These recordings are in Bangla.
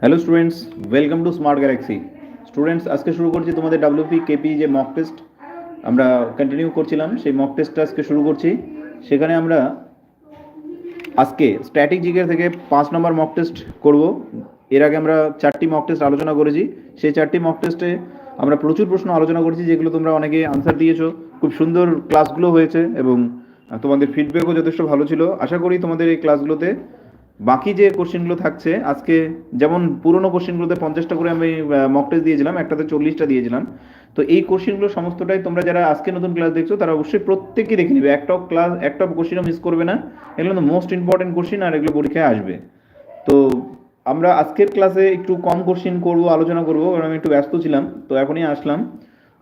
Hello students welcome to smart galaxy students আজকে শুরু করছি তোমাদের ডাব্লিউপি কেপি যে মক টেস্ট আমরা কন্টিনিউ করছিলাম, সেই মক টেস্টটা আজকে শুরু করছি। সেখানে আমরা আজকে স্ট্যাটিক জিকের থেকে পাঁচ নম্বর মক টেস্ট করব। এর আগে আমরা চারটি মক টেস্ট আলোচনা করেছি। সেই চারটি মক টেস্টে আমরা প্রচুর প্রশ্ন আলোচনা করেছি, যেগুলো তোমরা অনেকে আনসার দিয়েছ। খুব সুন্দর ক্লাসগুলো হয়েছে এবং তোমাদের ফিডব্যাকও যথেষ্ট ভালো ছিল। আশা করি তোমাদের এই ক্লাসগুলোতে বাকি যে কোশ্চেনগুলো থাকছে, আজকে যেমন পুরোনো কোশ্চেনগুলোতে পঞ্চাশটা করে আমি মক টেস্ট দিয়েছিলাম, একটাতে চল্লিশটা দিয়েছিলাম। তো এই কোশ্চেনগুলো সমস্তটাই তোমরা যারা আজকে নতুন ক্লাস দেখছ, তারা অবশ্যই প্রত্যেকেই দেখে নিবে। একটাও ক্লাস একটা কোশ্চেনও মিস করবে না। এগুলো তো মোস্ট ইম্পর্টেন্ট কোশ্চেন আর এগুলো পরীক্ষায় আসবে। তো আমরা আজকের ক্লাসে একটু কম কোশ্চেন করব, আলোচনা করব, কারণ আমি একটু ব্যস্ত ছিলাম। তো এখনই আসলাম।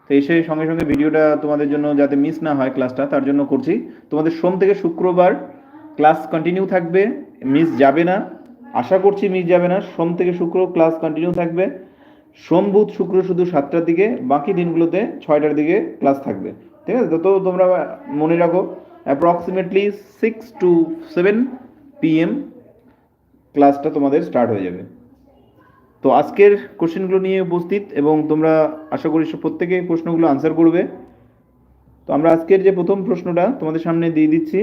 তো এসে সঙ্গে সঙ্গে ভিডিওটা তোমাদের জন্য যাতে মিস না হয় ক্লাসটা তার জন্য করছি। তোমাদের সোম থেকে শুক্রবার ক্লাস কন্টিনিউ থাকবে মিস যাবে না। আশা করছি মিস যাবে না। সোম থেকে শুক্র ক্লাস কন্টিনিউ থাকবে। সোম, বুধ, শুক্র শুধু সাতটার দিকে, বাকি দিনগুলোতে ছয়টার দিকে ক্লাস থাকবে। ঠিক আছে? তো তোমরা মনে রাখো approximately six two seven PM ক্লাসটা তোমাদের স্টার্ট হয়ে যাবে। তো আজকের কোশ্চেনগুলো নিয়ে উপস্থিত এবং তোমরা আশা করি প্রত্যেকে প্রশ্নগুলো আনসার করবে। তো আমরা আজকের যে প্রথম প্রশ্নটা তোমাদের সামনে দিয়ে দিচ্ছি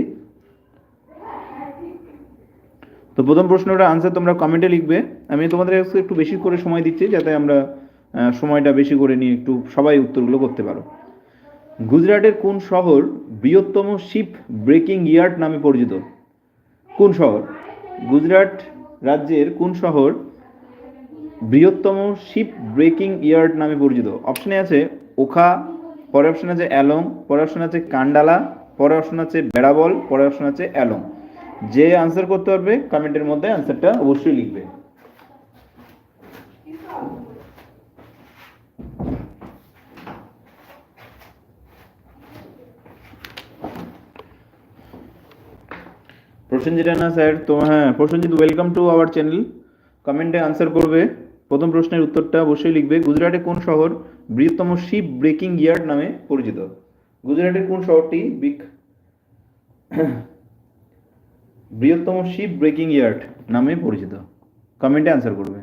তো প্রথম প্রশ্নটা আনসার তোমরা কমেন্টে লিখবে। আমি তোমাদের একটু বেশি করে সময় দিচ্ছি যাতে আমরা সময়টা বেশি করে নিয়ে একটু সবাই উত্তরগুলো করতে পারো। গুজরাটের কোন শহর বৃহত্তম শিপ ব্রেকিং ইয়ার্ড নামে পরিচিত? কোন শহর? গুজরাট রাজ্যের কোন শহর বৃহত্তম শিপ ব্রেকিং ইয়ার্ড নামে পরিচিত? অপশনে আছে ওখা, পরে অপশন আছে অ্যালং, পরে অপশন আছে কান্ডালা, পরে অপশন আছে বেড়াবল, পরে অপশন আছে অ্যালং। যে আনসার করতে পারবে কমেন্টের মধ্যে আনসারটা অবশ্যই লিখবে। প্রসেনজিৎ না স্যার, তো হ্যাঁ Prosenjit welcome to our channel কমেন্টে আনসার করবে। প্রথম প্রশ্নের উত্তরটা অবশ্যই লিখবে। গুজরাটে কোন শহর বৃহত্তম শিপ ব্রেকিং ইয়ার্ড নামে পরিচিত? গুজরাটের কোন শহরটি বিক বৃহত্তম শিপ ব্রেকিং ইয়ার্ড নামে পরিচিত। কমেন্টে অ্যান্সার করবে।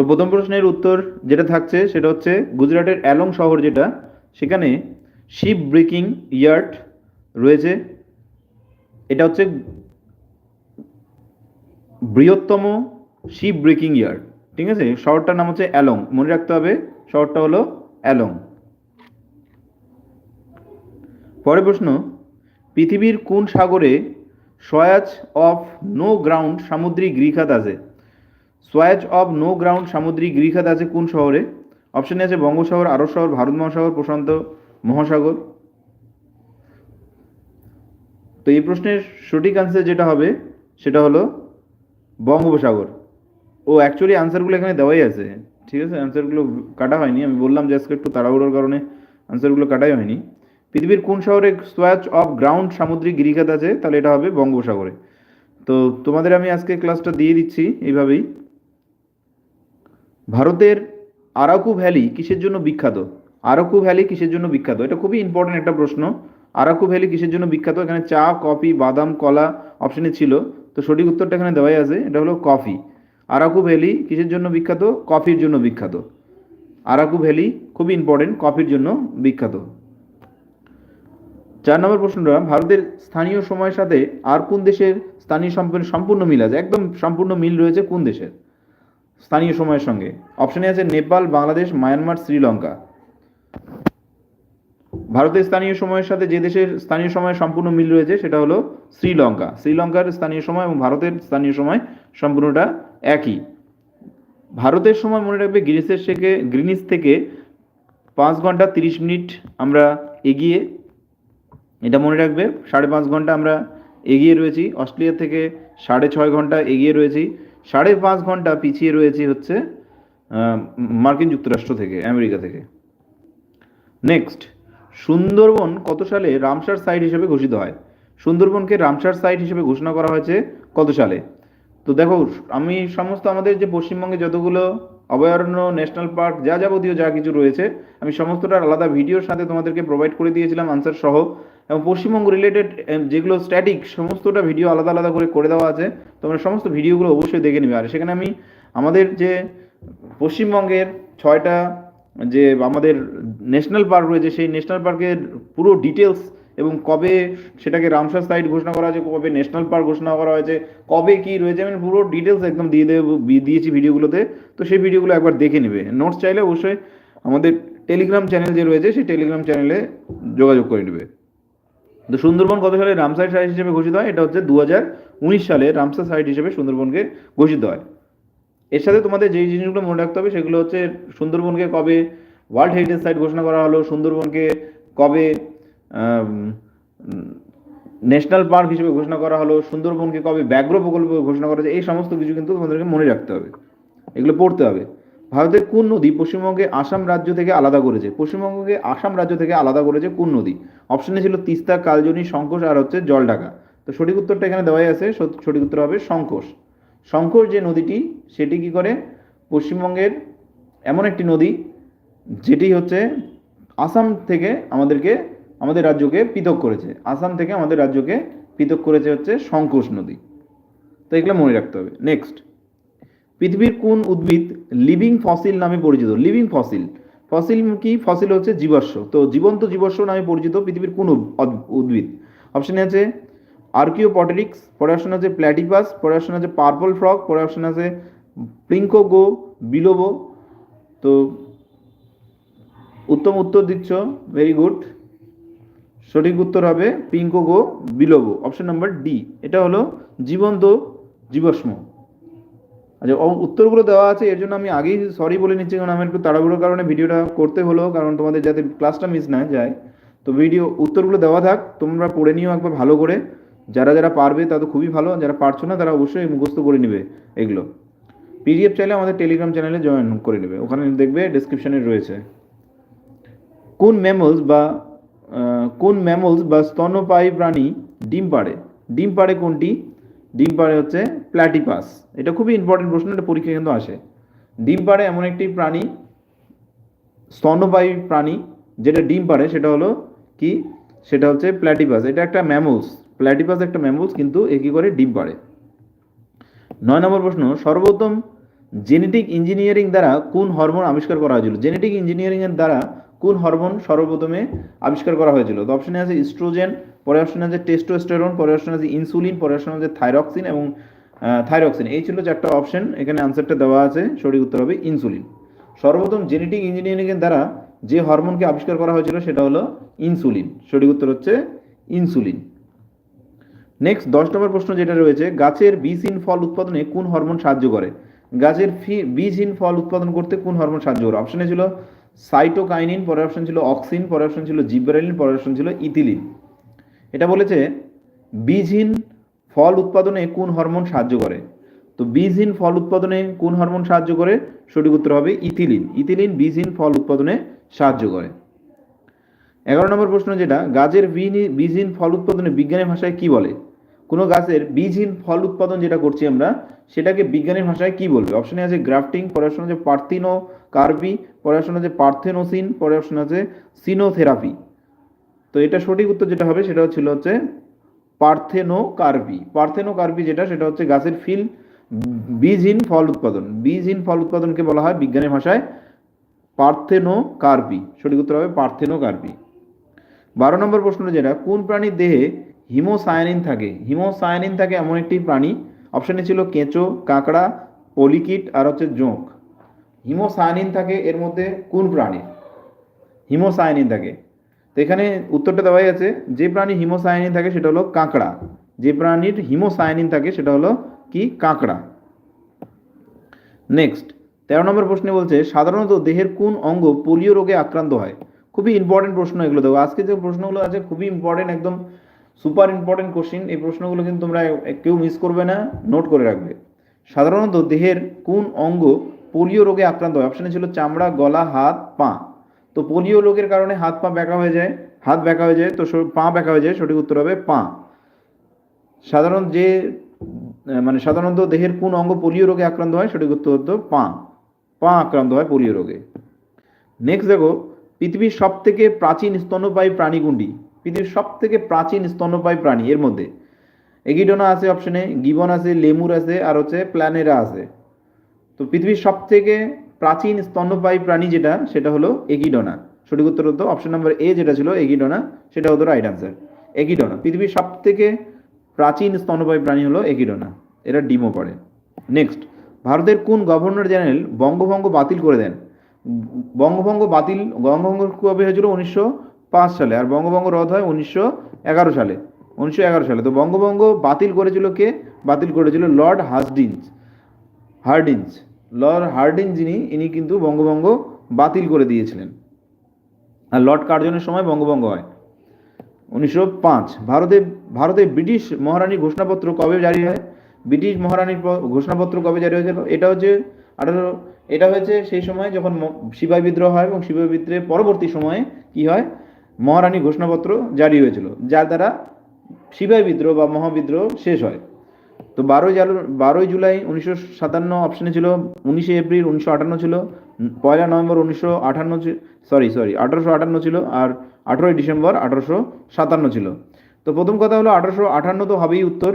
তো প্রথম প্রশ্নের উত্তর যেটা থাকছে সেটা হচ্ছে গুজরাটের অ্যালং শহর যেটা, সেখানে শিপ ব্রেকিং ইয়ার্ড রয়েছে। এটা হচ্ছে বৃহত্তম শিপ ব্রেকিং ইয়ার্ড, ঠিক আছে? শহরটার নাম হচ্ছে অ্যালং। মনে রাখতে হবে, শহরটা হলো অ্যালং। পরের প্রশ্ন, পৃথিবীর কোন সাগরে সয়াজ অফ নো গ্রাউন্ড সামুদ্রিক গৃহখাত আছে? সোয়াজ অফ নো গ্রাউন্ড সামুদ্রিক গৃহখাত আছে কোন শহরে? অপশানে আছে বঙ্গোসাগর আরব সাগর ভারত মহাসাগর, প্রশান্ত মহাসাগর। তো এই প্রশ্নের সঠিক আনসার যেটা হবে, সেটা হলো বঙ্গোপসাগর। ও অ্যাকচুয়ালি আনসারগুলো এখানে দেওয়াই আছে। ঠিক আছে? আনসারগুলো কাটা হয়নি। আমি বললাম যে আজকে একটু তাড়াহুড়োর কারণে আনসারগুলো কাটাই হয়নি। পৃথিবীর কোন শহরে সোয়াচ অফ গ্রাউন্ড সামুদ্রিক গিরিখাত আছে? তাহলে এটা হবে বঙ্গোপসাগরে। তো তোমাদের আমি আজকে ক্লাসটা দিয়ে দিচ্ছি এইভাবেই। ভারতের আরাকু ভ্যালি কিসের জন্য বিখ্যাত? আরাকু ভ্যালি কিসের জন্য বিখ্যাত? এটা খুবই ইম্পর্টেন্ট একটা প্রশ্ন। আরাকু ভ্যালি কিসের জন্য বিখ্যাত? এখানে চা, কফি, বাদাম, কলা অপশনে ছিল। তো সঠিক উত্তরটা এখানে দেওয়াই আছে। এটা হলো কফি। আরাকু ভ্যালি কিসের জন্য বিখ্যাত? কফির জন্য বিখ্যাত। আরাকু ভ্যালি খুবই ইম্পর্টেন্ট কফির জন্য বিখ্যাত। চার নম্বর প্রশ্নটা, ভারতের স্থানীয় সময়ের সাথে আর কোন দেশের স্থানীয় সম্পূর্ণ সম্পূর্ণ মিল আছে? একদম সম্পূর্ণ মিল রয়েছে কোন দেশের? স্থানীয় সময়ের সঙ্গে। অপশনে আছে নেপাল, বাংলাদেশ, মায়ানমার, শ্রীলঙ্কা। ভারতের স্থানীয় সময়ের সাথে যে দেশের স্থানীয় সময় সম্পূর্ণ মিল রয়েছে, সেটা হলো শ্রীলঙ্কা। শ্রীলঙ্কার স্থানীয় সময় এবং ভারতের স্থানীয় সময় সম্পূর্ণটা একই। ভারতের সময় মনে রাখবে গ্রিসের থেকে, গ্রিনিস থেকে পাঁচ ঘণ্টা তিরিশ মিনিট আমরা এগিয়ে, এটা মনে রাখবে, সাড়ে পাঁচ ঘণ্টা আমরা এগিয়ে রয়েছি। অস্ট্রেলিয়া থেকে সাড়ে ছয় ঘণ্টা এগিয়ে রয়েছি। সাড়ে পাঁচ ঘণ্টা পিছিয়ে রয়েছে হচ্ছে মার্কিন যুক্তরাষ্ট্র থেকে, আমেরিকা থেকে। নেক্সট সুন্দরবন কত সালে রামসার সাইট হিসেবে ঘোষিত হয়? সুন্দরবনকে রামসার সাইট হিসেবে ঘোষণা করা হয়েছে কত সালে? তো দেখো, আমি সমস্ত আমাদের যে পশ্চিমবঙ্গে যতগুলো অভয়ারণ্য ন্যাশনাল পার্ক যা যাবতীয় যা কিছু রয়েছে, আমি সমস্তটার আলাদা ভিডিওর সাথে তোমাদেরকে প্রোভাইড করে দিয়েছিলাম আনসার সহ। এবং পশ্চিমবঙ্গ রিলেটেড যেগুলো স্ট্যাটিক সমস্তটা ভিডিও আলাদা আলাদা করে করে দেওয়া আছে। তোমরা সমস্ত ভিডিওগুলো অবশ্যই দেখে নেবে। আর সেখানে আমি আমাদের যে পশ্চিমবঙ্গের ছয়টা যে আমাদের ন্যাশনাল পার্ক রয়েছে, সেই ন্যাশনাল পার্কের পুরো ডিটেলস এবং কবে সেটাকে রামসার সাইট ঘোষণা করা হয়েছে, কবে ন্যাশনাল পার্ক ঘোষণা করা হয়েছে, কবে কি রয়েছে, আমি পুরো ডিটেলস একদম দিয়ে দেবো দিয়েছি ভিডিওগুলোতে তো সেই ভিডিওগুলো একবার দেখে নেবে। নোটস চাইলে অবশ্যই আমাদের টেলিগ্রাম চ্যানেল যে রয়েছে, সেই টেলিগ্রাম চ্যানেলে যোগাযোগ করে নেবে। তো সুন্দরবন কত সালে রামসার সাইট হিসেবে ঘোষিত হয়? এটা হচ্ছে দু সালে রামসার সাইট হিসেবে সুন্দরবনকে ঘোষিত হয়। এর সাথে তোমাদের যেই জিনিসগুলো মনে রাখতে হবে সেগুলো হচ্ছে সুন্দরবনকে কবে ওয়ার্ল্ড হেরিটেজ সাইট ঘোষণা করা হলো, সুন্দরবনকে কবে ন্যাশনাল পার্ক হিসেবে ঘোষণা করা হলো, সুন্দরবনকে কবে ব্যাঘ্র প্রকল্প ঘোষণা করা হয়েছে, এই সমস্ত কিছু কিন্তু তোমাদেরকে মনে রাখতে হবে। এগুলো পড়তে হবে। ভারতের কোন নদী পশ্চিমবঙ্গে আসাম রাজ্য থেকে আলাদা করেছে? পশ্চিমবঙ্গকে আসাম রাজ্য থেকে আলাদা করেছে কোন নদী? অপশনে ছিল তিস্তা, কালজনি সংকোষ আর হচ্ছে জলঢাকা। তো সঠিক উত্তরটা এখানে দেওয়াই আছে। সঠিক উত্তর হবে সংকোষ সংকোষ যে নদীটি, সেটি কি করে? পশ্চিমবঙ্গের এমন একটি নদী, যেটি হচ্ছে আসাম থেকে আমাদেরকে, আমাদের রাজ্যকে পৃথক করেছে। আসাম থেকে আমাদের রাজ্যকে পৃথক করেছে হচ্ছে সংকোষ নদী। তো এগুলো মনে রাখতে হবে। নেক্সট পৃথিবীর কোন উদ্ভিদ লিভিং ফসিল নামে পরিচিত? Living fossil. ফসিল কি? ফসিল হচ্ছে জীবাশ্ম। তো জীবন্ত জীবাশ্ম নামে পরিচিত পৃথিবীর কোন উদ- উদ্ভিদ? অপশনে আছে আর্কিওপটেরিক্স পরে অপশন আছে প্ল্যাটিপাস পরে অপশন আছে পার্পল ফ্রক পরে অপশন আছে প্রিঙ্কো গো বিলোবো তো উত্তম উত্তর দিচ্ছ। ভেরি গুড সঠিক উত্তর হবে ginkgo biloba option number D এটা হলো জীবন্ত জীবাশ্ম। আচ্ছা উত্তরগুলো দেওয়া আছে, এর জন্য আমি আগেই সরি বলে নিচ্ছি, কারণ আমার একটু তাড়াহুড়োর কারণে ভিডিওটা করতে হলো, কারণ তোমাদের যাতে ক্লাসটা মিস না যায়। তো ভিডিও উত্তরগুলো দেওয়া থাক, তোমরা পড়ে নিও একবার ভালো করে। যারা যারা পারবে, তা তো খুবই ভালো যারা পারছ না, তারা অবশ্যই মুখস্থ করে নেবে এগুলো। পিডিএফ চাইলে আমাদের টেলিগ্রাম চ্যানেলে জয়েন করে নেবে, ওখানে দেখবে ডেসক্রিপশনে রয়েছে। কোন ম্যামলস বা কোন ম্যামলস বা স্তন্যপায়ী প্রাণী ডিম পাড়ে? ডিম পাড়ে কোনটি? ডিম পাড়ে হচ্ছে প্ল্যাটিপাস এটা খুবই ইম্পর্টেন্ট প্রশ্ন, এটা পরীক্ষা কিন্তু আসে। ডিম পাড়ে এমন একটি প্রাণী, স্তন্যপায়ী প্রাণী, যেটা ডিম পাড়ে সেটা হলো কি? সেটা হচ্ছে প্ল্যাটিপাস এটা একটা ম্যামলস প্ল্যাটিপাস একটা ম্যামলস কিন্তু এ কি করে? ডিম পাড়ে নয় নম্বর প্রশ্ন সর্বপ্রথম জেনেটিক ইঞ্জিনিয়ারিং দ্বারা কোন হরমোন আবিষ্কার করা হয়েছিল? জেনেটিক ইঞ্জিনিয়ারিংয়ের দ্বারা কোন হরমোন সর্বপ্রথমে আবিষ্কার করা হয়েছিল? তো অপশনে আছে ইস্ট্রোজেন পরে অপশনে আছে টেস্টোস্টেরন পরে অপশনে আছে ইনসুলিন পরে অপশনে আছে থাইরক্সিন এবং থাইরক্সিন এই ছিল চারটা অপশন এখানে আনসারটা দেওয়া আছে, সঠিক উত্তর হবে ইনসুলিন সর্বপ্রথম জেনেটিক ইঞ্জিনিয়ারিং এর দ্বারা যে হরমোনকে আবিষ্কার করা হয়েছিল সেটা হলো ইনসুলিন সঠিক উত্তর হচ্ছে ইনসুলিন নেক্সট দশ নম্বর প্রশ্ন যেটা রয়েছে, গাছের বীজহীন ফল উৎপাদনে কোন হরমোন সাহায্য করে? গাছের ফি বীজহীন ফল উৎপাদন করতে কোন হরমোন সাহায্য করে? অপশনে ছিল সাইটোকাইনিন পরের অপশন ছিল অক্সিন, পরের অপশন ছিল জিব্রালিন পরের অপশন ছিল ইথিলিন। এটা বলেছে, বীজহীন ফল উৎপাদনে কোন হরমোন সাহায্য করে? তো বীজহীন ফল উৎপাদনে কোন হরমোন সাহায্য করে? সঠিক উত্তর হবে ইথিলিন। ইথিলিন বীজহীন ফল উৎপাদনে সাহায্য করে। এগারো নম্বর প্রশ্ন যেটা, গাছের বীজহীন- ফল উৎপাদনে বিজ্ঞানের ভাষায় কি বলে? কোনো গাছের বীজহীন ফল উৎপাদন যেটা করছি আমরা, সেটাকে বিজ্ঞানের ভাষায় কি বলবে? অপশনে আছে গ্রাফটিং পরে অপশন আছে পার্থিনো কার্বি পরে অপশন আছে পার্থেনোসিন পরে অপশন আছে সিনোথেরাপি। তো এটা সঠিক উত্তর যেটা হবে সেটা ছিল হচ্ছে পার্থেনো কার্বি পার্থেনো কার্বি যেটা, সেটা হচ্ছে গাছের ফিল বীজহীন ফল উৎপাদন। বীজহীন ফল উৎপাদনকে বলা হয় বিজ্ঞানের ভাষায় পার্থেনো কার্বি সঠিক উত্তর হবে পার্থেনো কার্বি বারো নম্বর প্রশ্ন যেটা, কোন প্রাণীর দেহে হিমোসায়ানিন থাকে। হিমোসায়ানিন থাকে এমন একটি প্রাণী। অপশানে ছিল কেঁচো, কাঁকড়া, পলিকিট আর হচ্ছে জোঁক। হিমোসায়ানিন থাকে এর মধ্যে কোন প্রাণীর? হিমোসায়ানিন থাকে। তো এখানে উত্তরটা দেওয়াই আছে, যে প্রাণী হিমোসায়ানিন থাকে সেটা হলো কাঁকড়া। যে প্রাণীর হিমোসায়ানিন থাকে সেটা হলো কি? কাঁকড়া। নেক্সট, তেরো নম্বর প্রশ্নে বলছে, সাধারণত দেহের কোন অঙ্গ পোলিও রোগে আক্রান্ত হয়? খুবই ইম্পর্টেন্ট প্রশ্ন এগুলো দেখো আজকে যে প্রশ্নগুলো আছে, খুবই ইম্পর্টেন্ট একদম সুপার ইম্পর্টেন্ট কোশ্চিন, এই প্রশ্নগুলো কিন্তু তোমরা কেউ মিস করবে না, নোট করে রাখবে। সাধারণত দেহের কোন অঙ্গ পোলিও রোগে আক্রান্ত হয়? অপশানে ছিল চামড়া, গলা, হাত, পা। তো পোলিও রোগের কারণে হাত, পা ব্যাকা হয়ে যায়, হাত ব্যাকা হয়ে যায়, তো পা ব্যাকা হয়ে যায়, সঠিক উত্তর হবে পা। সাধারণ যে মানে সাধারণত দেহের কোন অঙ্গ পোলিও রোগে আক্রান্ত হয়, সঠিক উত্তর হতো পা। পা আক্রান্ত হয় পোলিও রোগে। নেক্সট দেখো, পৃথিবীর সব থেকে প্রাচীন স্তন্যপায়ী প্রাণী কোনটি পৃথিবীর সব থেকে প্রাচীন স্তন্যপায়ী প্রাণী এর মধ্যে। এগিডোনা আছে অপশনে, গিবন আছে, লেমুর আছে, আর হচ্ছে প্ল্যানেরা আছে। তো পৃথিবীর সব থেকে প্রাচীন স্তন্যপায়ী প্রাণী যেটা, সেটা হলো এগিডোনা। সঠিক উত্তর হতো অপশন নাম্বার এ যেটা ছিল এগিডোনা, সেটা হতো রাইট আনসার এগিডোনা। পৃথিবীর সব থেকে প্রাচীন স্তন্যপায়ী প্রাণী হলো এগিডোনা, এরা ডিমও পড়ে। নেক্সট ভারতের কোন গভর্নর জেনারেল বঙ্গভঙ্গ বাতিল করে দেন? বঙ্গভঙ্গ বাতিল, বঙ্গভঙ্গ কবে হয়েছিল? উনিশশো পাঁচ সালে, আর বঙ্গভঙ্গ রদ হয় উনিশশো এগারো সালে। উনিশশো এগারো সালে। তো বঙ্গভঙ্গ বাতিল করেছিল কে? বাতিল করেছিল লর্ড হাসডিন্স হার্ডিন্স লর্ড হার্ডিন যিনি, ইনি কিন্তু বঙ্গভঙ্গ বাতিল করে দিয়েছিলেন। আর লর্ড কার্জনের সময় বঙ্গভঙ্গ হয়। উনিশশো পাঁচ। ভারতে ভারতে ব্রিটিশ মহারানীর ঘোষণাপত্র কবে জারি হয়? ব্রিটিশ মহারানীর ঘোষণাপত্র কবে জারি হয়েছিল? এটা হচ্ছে আঠারো, এটা হয়েছে সেই সময় যখন সিপাহী বিদ্রোহ হয় এবং সিপাহী বিদ্রোহের পরবর্তী সময়ে কি হয়? মহারানী ঘোষণাপত্র জারি হয়েছিল, যার দ্বারা সিপাহী বিদ্রোহ বা মহাবিদ্রোহ শেষ হয়। তো বারোই বারোই জুলাই উনিশশো সাতান্ন অপশনে ছিল, উনিশে এপ্রিল উনিশশো আটান্ন ছিল, পয়লা নভেম্বর উনিশশো আটান্ন সরি সরি আঠারোশো আটান্ন ছিল আর আঠেরোই ডিসেম্বর আঠারোশো সাতান্ন ছিল। তো প্রথম কথা হলো আঠারোশো আটান্ন তো হবেই উত্তর।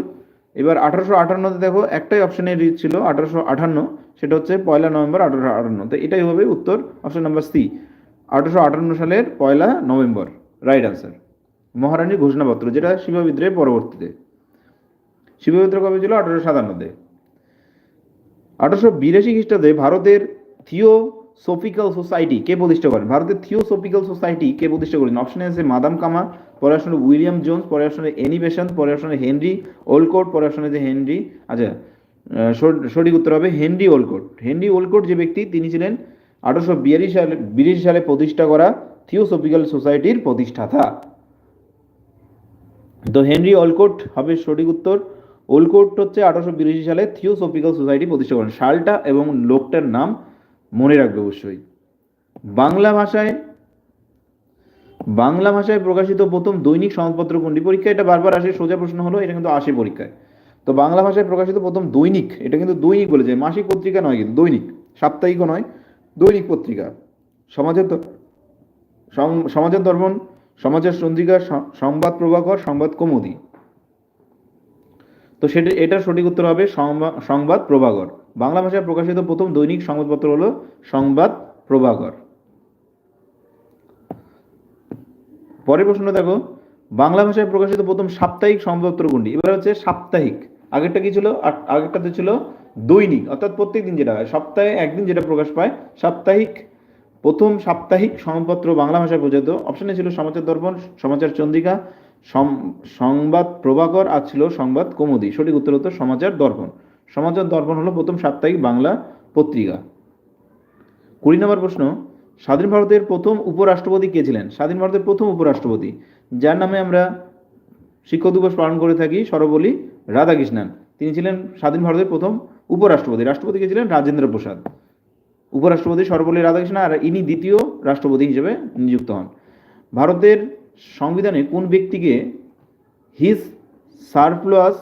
এবার আঠারোশো আটান্নতে দেখো একটাই অপশনে ছিল আঠারোশো আটান্ন, সেটা হচ্ছে পয়লা নভেম্বর আঠারোশো আটান্ন। তো এটাই হবে উত্তর অপশন নাম্বার সি আঠারোশো আটান্ন সালের পয়লা নভেম্বর। রাইট আনসার মহারানীর ঘোষণাপত্র, যেটা শিবা বিদ্রোহের পরবর্তীতে। শিবা বিদ্রোহ কবে ছিল? আঠারোশো সাতান্নতে। আঠারোশো বিরাশি খ্রিস্টাব্দে ভারতের থিওসোফিক্যাল সোসাইটি কে প্রতিষ্ঠা করেন? ভারতের থিওসোফিক্যাল সোসাইটি কে প্রতিষ্ঠা করেন? অপশনে আছে মাদাম কামা, পরে অপশনে উইলিয়াম জোন্স, পরে অপশনে এনি বেসান্ত পরে অপশনে হেনরি ওলকোট, পরে অপশনে যে হেনরি আচ্ছা সঠিক উত্তর হবে হেনরি ওলকোট। হেনরি ওলকোট যে ব্যক্তি, তিনি ছিলেন আঠারোশো বিয়াল্লিশ সালে, বিরাশি সালে প্রতিষ্ঠা করা থিওসোফিক্যাল সোসাইটির প্রতিষ্ঠাতা। তো হেনরি অলকোট হবে সঠিক উত্তর। ওলকোট হচ্ছে আঠারোশো বিরাশি সালে থিওসফিক্যাল সোসাইটি প্রতিষ্ঠা করেন। সালটা এবং লোকটার নাম মনে রাখবে অবশ্যই। বাংলা ভাষায় বাংলা ভাষায় প্রকাশিত প্রথম দৈনিক সংবাদপত্র কোনটি? পরীক্ষা এটা বারবার আসে, সোজা প্রশ্ন হলো, এটা কিন্তু আসে পরীক্ষায়। তো বাংলা ভাষায় প্রকাশিত প্রথম দৈনিক, এটা কিন্তু দৈনিক বলেছে। মাসিক পত্রিকা নয় কিন্তু দৈনিক, সাপ্তাহিকও নয়। দৈনিক পত্রিকা। সমাজের সমাজের দর্পণ, সমাজের চন্দ্রিকা সংবাদ প্রভাকর, সংবাদ কৌমুদি। তো সেটা, এটার সঠিক উত্তর হবে সংবাদ প্রভাকর। বাংলা ভাষায় প্রকাশিত প্রথম দৈনিক সংবাদপত্র হলো সংবাদ প্রভাকর। পরের প্রশ্ন দেখো। বাংলা ভাষায় প্রকাশিত প্রথম সাপ্তাহিক সংবাদপত্র কোনটি? এবার হচ্ছে সাপ্তাহিক। আগেরটা কি ছিল? আগেরটাতে ছিল দৈনিক, অর্থাৎ প্রত্যেক দিন যেটা হয়, সপ্তাহে একদিন যেটা প্রকাশ পায়, সাপ্তাহিক, প্রথম সাপ্তাহিক সংবাদপত্র বাংলা ভাষায় প্রচারিত। অপশানে ছিল সমাচার দর্পণ, সমাচার চন্দ্রিকা সংবাদ প্রভাকর, আর ছিল সংবাদ কৌমুদি। সঠিক উত্তর হতো সমাচার দর্পণ। সমাচার দর্পণ হলো প্রথম সাপ্তাহিক বাংলা পত্রিকা। কুড়ি নম্বর প্রশ্ন, স্বাধীন ভারতের প্রথম উপরাষ্ট্রপতি কে ছিলেন? স্বাধীন ভারতের প্রথম উপরাষ্ট্রপতি, যার নামে আমরা শিক্ষক দিবস পালন করে থাকি সর্বপল্লী রাধাকৃষ্ণন। তিনি ছিলেন স্বাধীন ভারতের প্রথম উপরাষ্ট্রপতি। রাষ্ট্রপতি কে ছিলেন রাজেন্দ্র প্রসাদ। উপরাষ্ট্রপতি সর্বপল্লী রাধাকৃষ্ণন আর ইনি দ্বিতীয় রাষ্ট্রপতি হিসেবে নিযুক্ত হন। ভারতের সংবিধানে কোন ব্যক্তিকে হিজ সারপ্লাস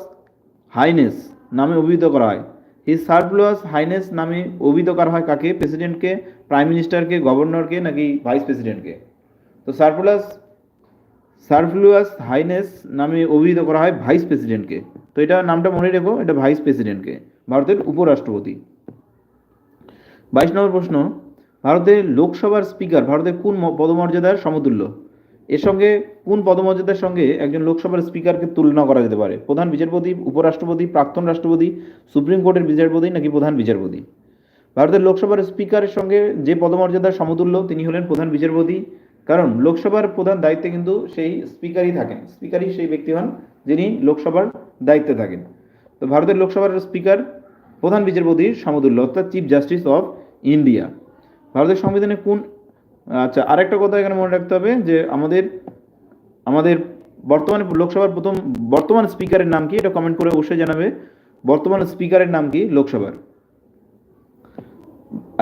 হাইনেস নামে অভিহিত করা হয়? হিজ সারপ্লাস হাইনেস নামে অভিহিত করা হয় কাকে? প্রেসিডেন্টকে প্রাইম মিনিস্টারকে গভর্নরকে নাকি ভাইস প্রেসিডেন্টকে তো সারপ্লাস সারপ্লুয়াস হাইনেস নামে অভিহিত করা হয় ভাইস প্রেসিডেন্টকে তো এটা নামটা মনে রেখো, এটা ভাইস প্রেসিডেন্টকে ভারতের উপরাষ্ট্রপতি। বাইশ নম্বর প্রশ্ন, ভারতের লোকসভার স্পিকার ভারতের কোন পদমর্যাদার সমতুল্য? এর সঙ্গে কোন পদমর্যাদার সঙ্গে একজন লোকসভার স্পিকারকে তুলনা করা যেতে পারে? প্রধান বিচারপতি, উপরাষ্ট্রপতি, প্রাক্তন রাষ্ট্রপতি, সুপ্রিম কোর্টের বিচারপতি নাকি প্রধান বিচারপতি? ভারতের লোকসভার স্পিকারের সঙ্গে যে পদমর্যাদার সমতুল্য, তিনি হলেন প্রধান বিচারপতি। কারণ লোকসভার প্রধান দায়িত্বে কিন্তু সেই স্পিকারই থাকেন। স্পিকারই সেই ব্যক্তি হন যিনি লোকসভার দায়িত্বে থাকেন। তো ভারতের লোকসভার স্পিকার, প্রধান বিচারপতি সমতুল্য অর্থাৎ চিফ জাস্টিস অফ ইন্ডিয়া ভারতের সংবিধানে কোন আচ্ছা আরেকটা কথা এখানে মনে রাখতে হবে যে আমাদের আমাদের বর্তমানে লোকসভার প্রথম, বর্তমান স্পিকারের নাম কি? এটা কমেন্ট করে অবশ্যই জানাবে। বর্তমান স্পিকারের নাম কি? লোকসভার।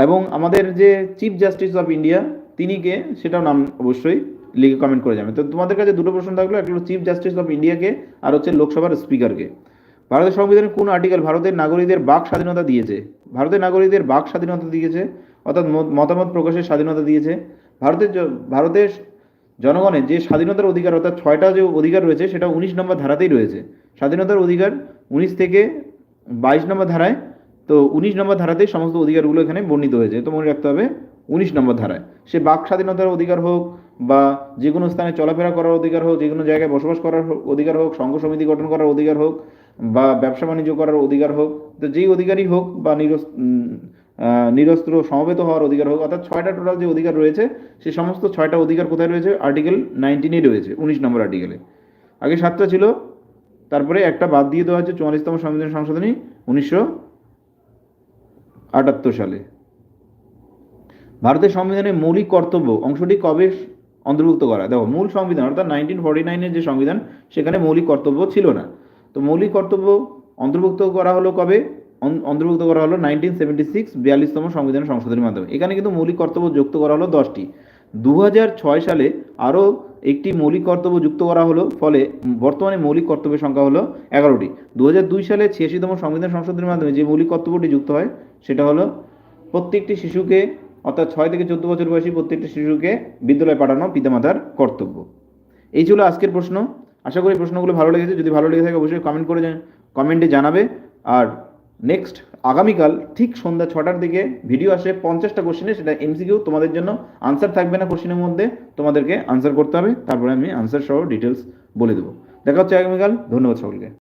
এবং আমাদের যে চিফ জাস্টিস অফ ইন্ডিয়া তিনি কে? সেটাও নাম অবশ্যই লিখে কমেন্ট করে যাবে। তো তোমাদের কাছে দুটো প্রশ্ন থাকল, একটা হলো চিফ জাস্টিস অফ ইন্ডিয়াকে আর হচ্ছে লোকসভার স্পিকারকে ভারতের সংবিধানের কোন আর্টিকেল ভারতের নাগরিকদের বাক স্বাধীনতা দিয়েছে? ভারতের নাগরিকদের বাক স্বাধীনতা দিয়েছে, অর্থাৎ মত- মতামত প্রকাশের স্বাধীনতা দিয়েছে। ভারতের ভারতের জনগণের যে স্বাধীনতার অধিকার, অর্থাৎ ছয়টা যে অধিকার রয়েছে, সেটা উনিশ নম্বর ধারাতেই রয়েছে। স্বাধীনতার অধিকার উনিশ থেকে বাইশ নম্বর ধারায়, তো উনিশ নম্বর ধারাতেই সমস্ত অধিকারগুলো এখানে বর্ণিত হয়েছে। তো মনে রাখতে হবে, উনিশ নম্বর ধারায়। সে বাক স্বাধীনতার অধিকার হোক বা যে কোনো স্থানে চলাফেরা করার অধিকার হোক, যে কোনো জায়গায় বসবাস করার অধিকার হোক সংঘ সমিতি গঠন করার অধিকার হোক, বা ব্যবসা বাণিজ্য করার অধিকার হোক, তো যেই অধিকারই হোক বা নিরস নিরস্ত্র সমবেত হওয়ার অধিকার হোক, অর্থাৎ ছয়টা টোটাল যে অধিকার রয়েছে, সে সমস্ত ছয়টা অধিকার কোথায় রয়েছে? আর্টিকেল নাইনটিনেই রয়েছে, উনিশ নম্বর আর্টিকেলে আগে সাতটা ছিল, তারপরে একটা বাদ দিয়ে দেওয়া হচ্ছে চুয়াল্লিশতম সংবিধান সংশোধনী, উনিশশো আটাত্তর সালে। ভারতের সংবিধানের মৌলিক কর্তব্য, অংশটি কবে অন্তর্ভুক্ত করা। দেখো, মূল সংবিধান, অর্থাৎ নাইনটিন ফর্টি নাইনের যে সংবিধান, সেখানে মৌলিক কর্তব্য ছিল না। তো মৌলিক কর্তব্য অন্তর্ভুক্ত করা হলো কবে? অন্তর্ভুক্ত করা হলো নাইনটিন সেভেন্টি সিক্স বিয়াল্লিশতম সংবিধান সংশোধনের মাধ্যমে। এখানে কিন্তু মৌলিক কর্তব্য যুক্ত করা হলো দশটি। দু সালে আরও একটি মৌলিক কর্তব্য যুক্ত করা হলো, ফলে বর্তমানে মৌলিক কর্তব্যের সংখ্যা হলো এগারোটি। দু দুই সালে ছিয়াশিতম সংবিধান সংশোধনের মাধ্যমে যে মৌলিক কর্তব্যটি যুক্ত হয়, সেটা হলো প্রত্যেকটি শিশুকে অর্থাৎ ছয় থেকে চোদ্দ বছর বয়সী প্রত্যেকটি শিশুকে বিদ্যালয়ে পাঠানো পিতামাতার কর্তব্য। এই ছিল আজকের প্রশ্ন। আশা করি প্রশ্নগুলো ভালো লেগেছে। যদি ভালো লেগে থাকে অবশ্যই কমেন্ট করে কমেন্টে জানাবে। আর নেক্সট আগামীকাল ঠিক সন্ধ্যা ছটার দিকে ভিডিও আসে পঞ্চাশটা কোশ্চেনে সেটা এমসিকিউ তোমাদের জন্য আনসার থাকবে না কোশ্চেনের মধ্যে। তোমাদেরকে আনসার করতে হবে। তারপরে আমি আনসার সহ ডিটেলস বলে দেবো। দেখা হচ্ছে আগামীকাল। ধন্যবাদ সকলকে।